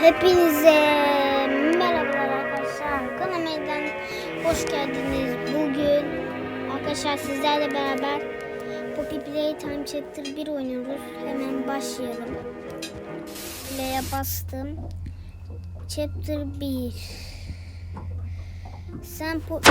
Hepinize merhabalar arkadaşlar. Kanalıma hoş geldiniz. Bugün arkadaşlar sizlerle beraber Poppy Playtime Chapter 1 oynuyoruz. Hemen başlayalım. Play'e bastım. Chapter 1 Sen Poppy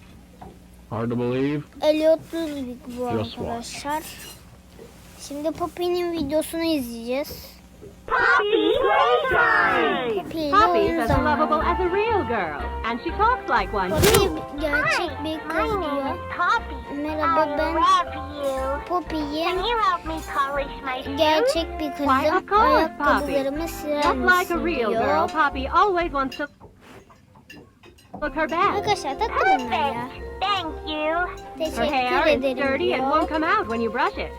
Hard to believe? Elliot Ludwig bu Just watch. arkadaşlar. Şimdi Poppy'nin videosunu izleyeceğiz. Poppy playtime! Poppy Poppy's oyun as lovable as a real girl, and she talks like one Poppy too. gerçek bir kız diyor. Poppy. Merhaba I ben love you. Can Poppy'yim. you help me polish my shoes? Gerçek bir kızım. Ayakkabılarımı siler Just like a misin diyor. Poppy always wants to look her best. Arkadaşlar takılın ya. Perfect. Thank you. Her Teşekkür hair is ederim sturdy and won't come out when you brush it,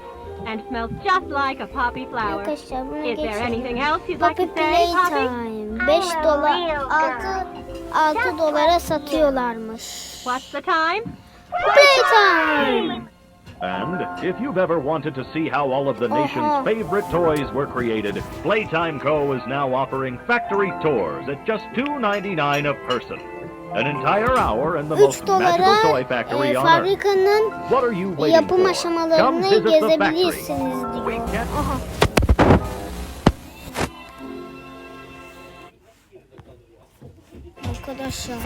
and smells just like a poppy flower. Is there anything else you'd like Poppy to say, Poppy? Playtime 5 I'm a dolar real 6 6 dolara satıyorlarmış. What's the time? Playtime. And if you've ever wanted to see how all of the nation's Uh-huh. favorite toys were created, Playtime Co. is now offering factory tours at just $2.99 a person. An entire hour in the 3 most magical dolara toy factory e, on earth. fabrikanın What are you waiting yapım for? Come aşamalarını visit the factory. gezebilirsiniz We diyor. can't Aha. Arkadaşlar.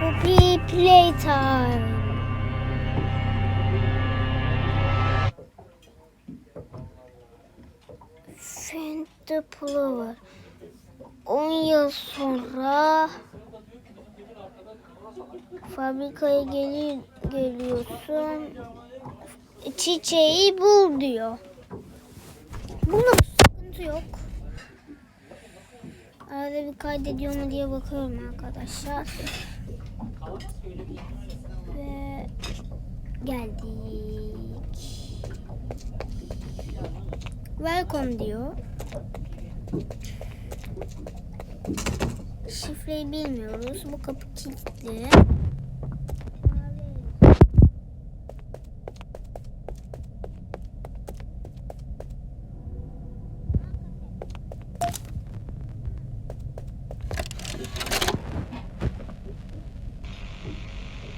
Poppy Playtime. Find the Plover. 10 yıl sonra fabrikaya geli geliyorsun. Çiçeği bul diyor. Buluruz. Sıkıntı yok. Arada bir kaydediyor mu diye bakıyorum arkadaşlar. Ve geldik. Welcome diyor. Şifreyi bilmiyoruz. Bu kapı kilitli.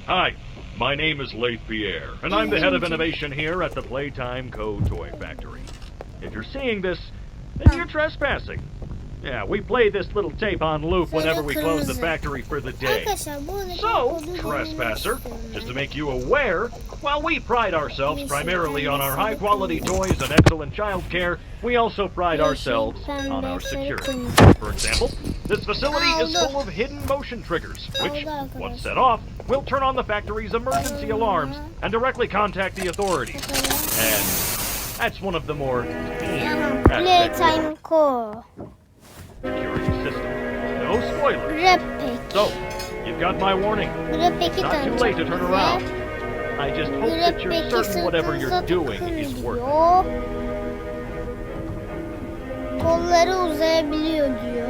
Hi, my name is Leith Pierre, and I'm the head of innovation here at the Playtime Co. Toy Factory. If you're seeing this, then you're trespassing. Yeah, we play this little tape on loop whenever we close the factory for the day. Arkadaşlar bu arada So, trespasser, just to make you aware, while we pride ourselves primarily on our high quality toys and excellent child care, we also pride ourselves on our security. For example, this facility is full of hidden motion triggers, which, once set off, will turn on the factory's emergency alarms and directly contact the authorities. And that's one of the more Playtime Co. security system. No spoilers. Repek. So, you've got my warning. Repek'i Not too late to turn around. I just hope that you're certain whatever you're doing is working. diyor. Kolları uzayabiliyor diyor.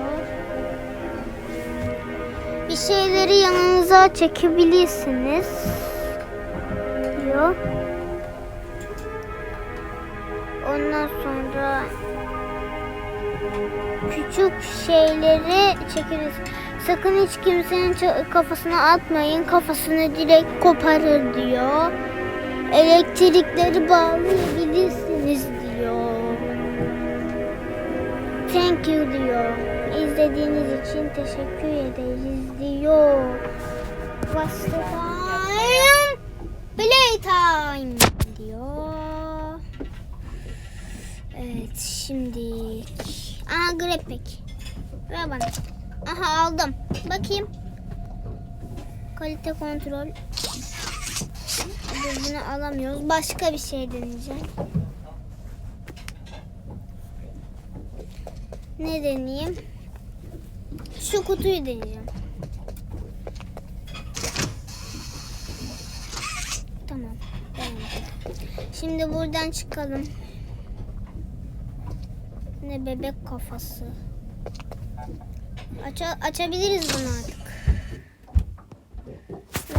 Bir şeyleri yanınıza çekebilirsiniz diyor. Küçük şeyleri çekeriz. Sakın hiç kimsenin kafasına atmayın. Kafasını direkt koparır diyor. Elektrikleri bağlayabilirsiniz diyor. Thank you diyor. İzlediğiniz için teşekkür ederiz diyor. What's the time? Diyor. Evet şimdi. Aa grepek. Ver bana. Aha aldım. Bakayım. Kalite kontrol. Dur bunu alamıyoruz. Başka bir şey deneyeceğim. Ne deneyeyim? Şu kutuyu deneyeceğim. Tamam. Şimdi buradan çıkalım. Ne bebek kafası. Aç açabiliriz bunu artık.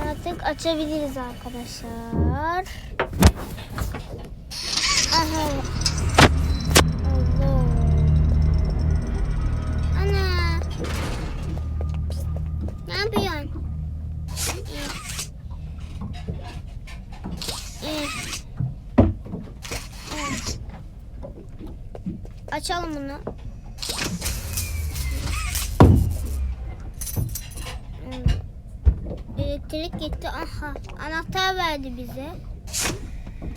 Artık açabiliriz arkadaşlar. Aha. Açalım bunu. Hmm. Elektrik gitti. Aha. Anahtar verdi bize.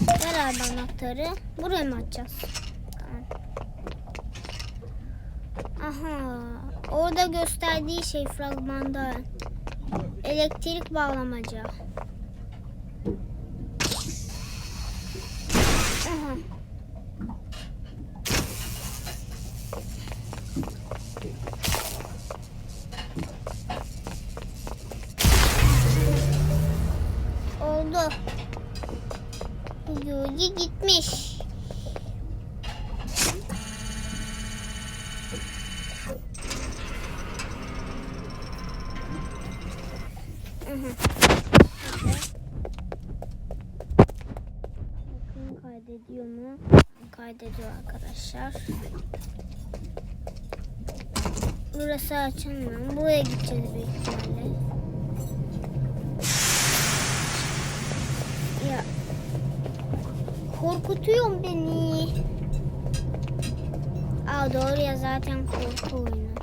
Ver abi anahtarı. Buraya mı açacağız? Aha. Orada gösterdiği şey fragmanda. Elektrik bağlamaca. Yogi gitmiş. Bakın kaydediyor mu? Kaydediyor arkadaşlar. Burası açılmıyor. Buraya gideceğiz büyük ihtimalle. Ya korkutuyorsun beni. Aa doğru ya zaten korku oyunu.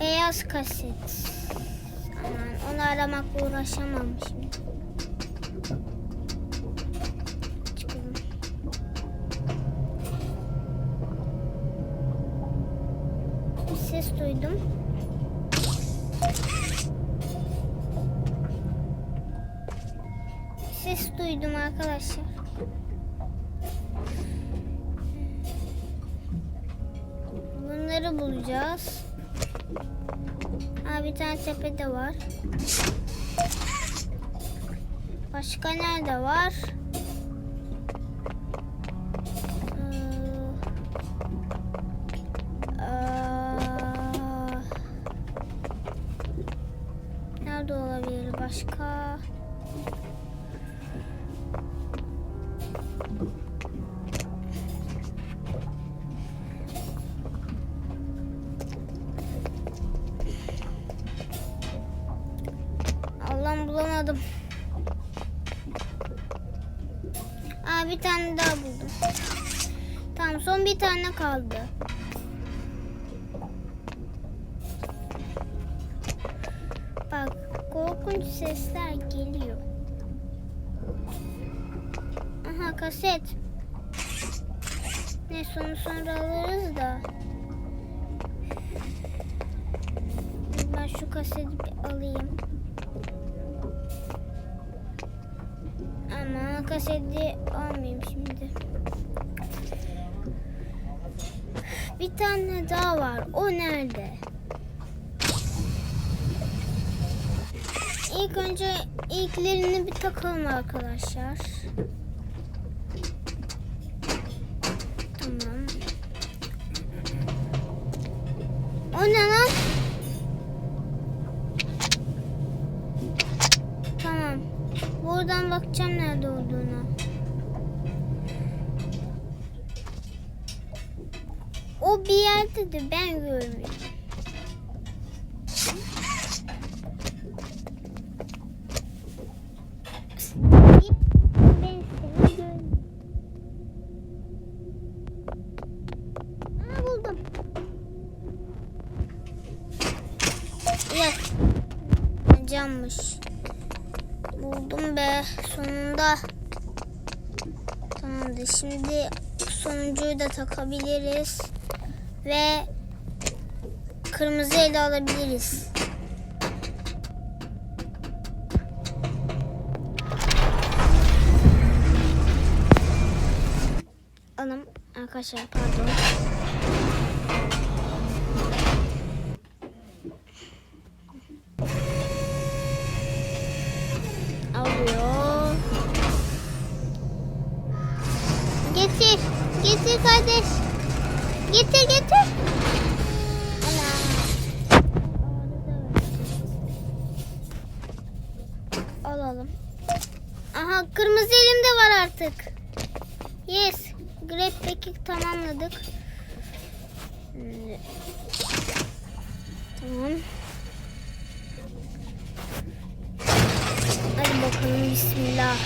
Beyaz kaset. Aman onu aramakla uğraşamam şimdi. Bir ses duydum. Ses duydum arkadaşlar. Bunları bulacağız. Aa, bir tane tepede var. Başka nerede var? Ee, nerede olabilir başka? Tamam son bir tane kaldı. Bak korkunç sesler geliyor. Aha kaset. Ne sonu sonra alırız da. Ben şu kaseti bir alayım. Ama kaseti almayayım şimdi. Bir tane daha var. O nerede? İlk önce ilklerini bir takalım arkadaşlar. Tamam. O ne lan? Tamam. Buradan bakacağım nerede olduğunu. Bir yerde de ben. Yok. Cammış. Buldum be sonunda. Tamamdır. Şimdi sonuncuyu da takabiliriz. Ve kırmızı ele alabiliriz. Alım arkadaşlar pardon. Alıyor. Getir. Getir kardeş. Getir getir. Alalım. Aha kırmızı elimde var artık. Yes. Grab peki tamamladık. Tamam. Hadi bakalım bismillah.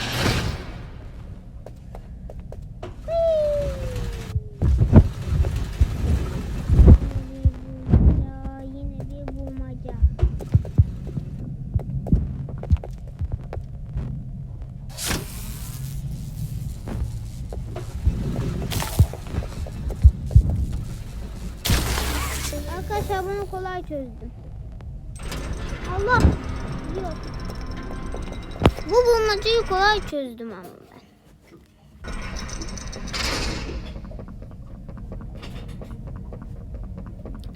Arkadaşlar bunu kolay çözdüm. Allah! Yok. Bu bulmacayı kolay çözdüm ama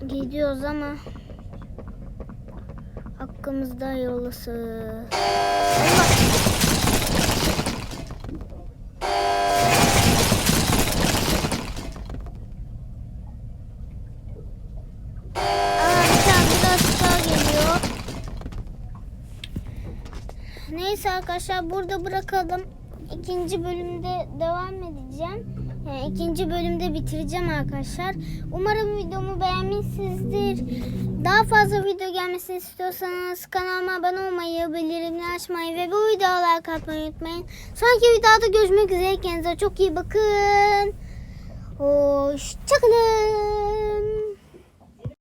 ben. Gidiyoruz ama hakkımızda hayırlısı. Allah! Aa, bir tane biraz daha geliyor. Neyse arkadaşlar burada bırakalım. İkinci bölümde devam edeceğim. Yani ikinci bölümde bitireceğim arkadaşlar. Umarım videomu beğenmişsinizdir. Daha fazla video gelmesini istiyorsanız kanalıma abone olmayı, bildirimleri açmayı ve bu videoya like atmayı unutmayın. Sonraki videoda görüşmek üzere. Kendinize çok iyi bakın. Hoşçakalın.